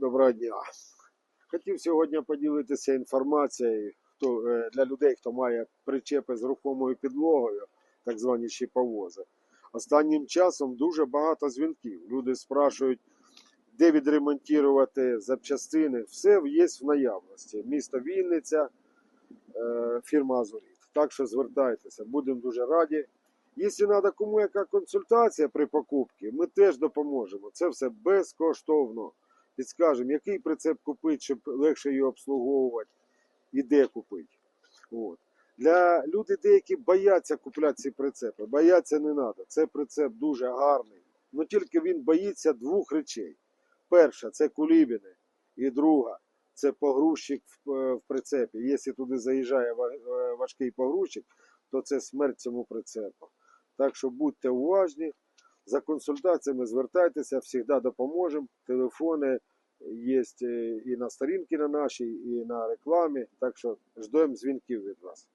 Доброго дня. Хотів сьогодні поділитися інформацією хто, е, для людей, хто має причепи з рухомою підлогою, так звані щиповози. Останнім часом дуже багато дзвінків. Люди спрашують, де відремонтувати запчастини. Все є в наявності. Місто Вінниця, е, фірма Азуріт. Так що звертайтеся, будемо дуже раді. Якщо треба кому яка консультація при покупці, ми теж допоможемо. Це все безкоштовно. Підскажемо, який прицеп купити, щоб легше його обслуговувати і де купити. От. Для людей деякі бояться купляти ці прицепи. Бояться не треба. Це прицеп дуже гарний. Ну тільки він боїться двох речей. Перша це кулібіни, і друга це погрузчик в, е, в прицепі. Якщо туди заїжджає е, важкий погрузчик, то це смерть цьому прицепу. Так що будьте уважні, за консультаціями звертайтеся, завжди допоможемо. Телефони є і на сторінці на нашій, і на рекламі. Так що ждемо дзвінків від вас.